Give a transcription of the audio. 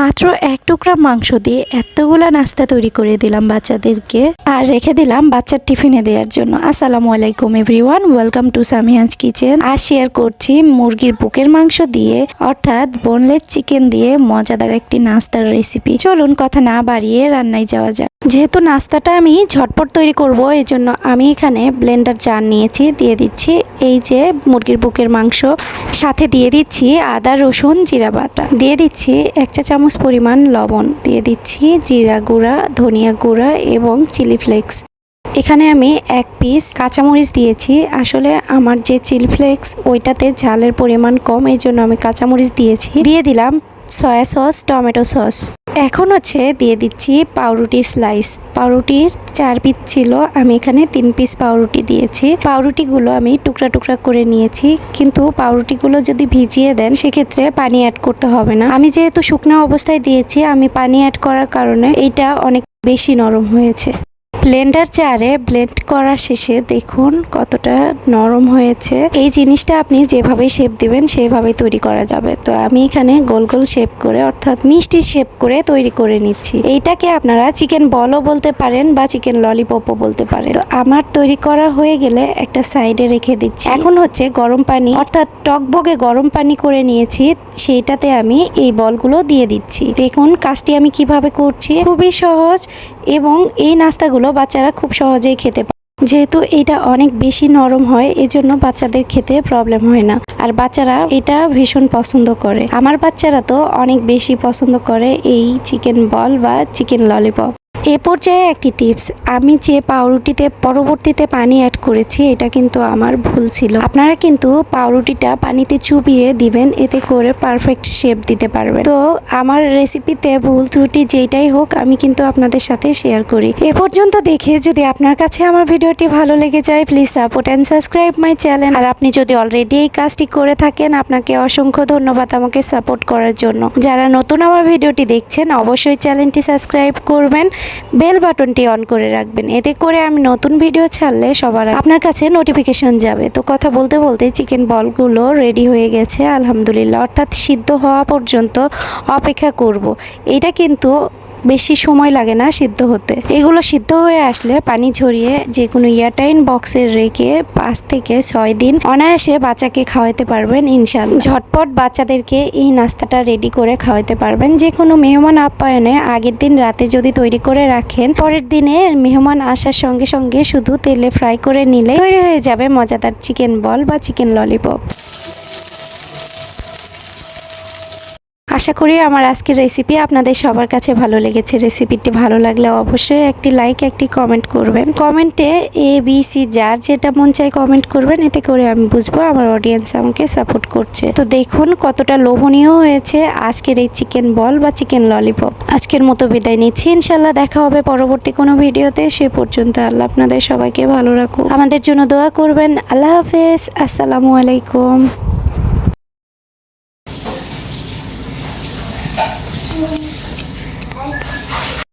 মাত্র এক টুকরা মাংস দিয়ে এতগুলা নাস্তা তৈরি করে দিলাম বাচ্চাদেরকে। আর রেখে দিলাম বাচ্চার টিফিনে দেওয়ার জন্য। আসসালামু আলাইকুম everyone welcome to Samia's kitchen R share করছি মুরগির বুকের মাংস দিয়ে, অর্থাৎ বোনলেস চিকেন দিয়ে মজাদার একটি নাস্তার রেসিপি চলুন কথা না বাড়িয়ে রান্নায় যাওয়া যাক। যেহেতু নাস্তাটা আমি ঝটপট তৈরি করব এই জন্য আমি এখানে ব্লেন্ডার জার নিয়েছি, দিয়ে দিচ্ছি এই যে মুরগির বুকের মাংস। সাথে দিয়ে দিচ্ছি আদা, রসুন, জিরা বাটা। দিয়ে দিচ্ছি এক চা পরিমাণ লবণ দিয়ে দিচ্ছি, জিরা গুঁড়া, ধনিয়া গুঁড়া এবং চিলি ফ্লেক্স। এখানে আমি এক পিস কাঁচামরিচ দিয়েছি। আসলে আমার যে চিলি ফ্লেক্স, ওইটাতে ঝালের পরিমাণ কম এই জন্য আমি কাঁচামরিচ দিয়েছি। দিয়ে দিলাম সয়া সস, টমেটো সস। এখন হচ্ছে দিয়ে দিচ্ছি পাউরুটির স্লাইস পাউরুটির চার পিস ছিল, আমি এখানে তিন পিস পাউরুটি দিয়েছি। পাউরুটিগুলো আমি টুকরা টুকরা করে নিয়েছি, কিন্তু পাউরুটিগুলো যদি ভিজিয়ে দেন সেক্ষেত্রে পানি অ্যাড করতে হবে না। আমি যেহেতু শুকনো অবস্থায় দিয়েছি, আমি পানি অ্যাড করার কারণে এটা অনেক বেশি নরম হয়েছে। ব্লেন্ডার চারে ব্লেন্ড করা শেষে দেখুন কতটা নরম হয়েছে। এই জিনিসটা আপনি যেভাবে শেপ দিবেন, সেভাবেই তৈরি করা যাবে। তো আমি এখানে গোল গোল শেপ করে, অর্থাৎ মিষ্টি শেপ করে তৈরি করে নিচ্ছি। এইটাকে আপনারা চিকেন বলও বলতে পারেন বা চিকেন ললিপপও বলতে পারেন। তো আমার তৈরি করা হয়ে গেলে একটা সাইডে রেখে দিচ্ছি। এখন হচ্ছে গরম পানি, অর্থাৎ টকবগে গরম পানি করে নিয়েছি। সেইটাতে আমি এই বলগুলো দিয়ে দিচ্ছি। দেখুন, কাজটি আমি কীভাবে করছি। খুবই সহজ এবং এই নাস্তাগুলো বাচ্চারা খুব সহজেই খেতে পারে। যেহেতু এটা অনেক বেশি নরম হয়, এজন্য বাচ্চাদের খেতে প্রবলেম হয় না। আর বাচ্চারা এটা ভীষণ পছন্দ করে। আমার বাচ্চারা তো অনেক বেশি পছন্দ করে এই চিকেন বল বা চিকেন ললিপপ এ পর্যায়ে একটি টিপস, আমি যে পাউরুটিতে পরবর্তীতে পানি অ্যাড করেছি, এটা কিন্তু আমার ভুল ছিল। আপনারা কিন্তু পাউরুটিটা পানিতে চুবিয়ে দিবেন, এতে করে পারফেক্ট শেপ দিতে পারবেন। তো আমার রেসিপিতে ভুল ত্রুটি যেটাই হোক, আমি কিন্তু আপনাদের সাথে শেয়ার করি। এ পর্যন্ত দেখে যদি আপনার কাছে আমার ভিডিওটি ভালো লেগে যায় please support and subscribe my channel আর আপনি যদি অলরেডি এই কাজটি করে থাকেন, আপনাকে অসংখ্য ধন্যবাদ আমাকে সাপোর্ট করার জন্য। যারা নতুন আমার ভিডিওটি দেখছেন, অবশ্যই চ্যানেলটি সাবস্ক্রাইব করবেন। বেল বাটনটি অন করে রাখবেন। এতে করে আমি নতুন ভিডিও ছাড়লে সবার আপনার কাছে নোটিফিকেশন যাবে। তো কথা বলতে বলতে চিকেন বলগুলো রেডি হয়ে গেছে, আলহামদুলিল্লাহ। অর্থাৎ সিদ্ধ হওয়া পর্যন্ত অপেক্ষা করব। এটা কিন্তু বেশি সময় লাগে না সিদ্ধ হতে। এগুলো সিদ্ধ হয়ে আসলে পানি ঝরিয়ে যে কোনো ইয়ারটাইন বক্সে রেখে পাঁচ থেকে ছয় দিন অনায়াসে বাচ্চাকে খাওয়াতে পারবেন ইনশাল্লাহ ঝটপট বাচ্চাদেরকে এই নাস্তাটা রেডি করে খাওয়াতে পারবেন। যে কোনো মেহমান আপ্যায়নে আগের দিন রাতে যদি তৈরি করে রাখেন, পরের দিনে মেহমান আসার সঙ্গে সঙ্গে শুধু তেলে ফ্রাই করে নিলে তৈরি হয়ে যাবে মজাদার চিকেন বল বা চিকেন ললিপপ। আশা করি আমার আজকের রেসিপি আপনাদের সবার কাছে ভালো লেগেছে। রেসিপিটি ভালো লাগলে অবশ্যই একটি লাইক একটি কমেন্ট করবেন। কমেন্টে এ বি সি যার যেটা মন চাই কমেন্ট করবেন। এতে করে আমি বুঝব আমার অডিয়েন্স আমাকে সাপোর্ট করছে। তো দেখুন কতটা লোভনীয় হয়েছে আজকের এই চিকেন বল বা চিকেন ললিপপ আজকের মতো বিদায় নিচ্ছি। ইনশাল্লাহ দেখা হবে পরবর্তী কোনো ভিডিওতে। সে পর্যন্ত আল্লাহ আপনাদের সবাইকে ভালো রাখুন আমাদের জন্য দোয়া করবেন। আল্লাহ হাফেজ। আসসালামু আলাইকুম।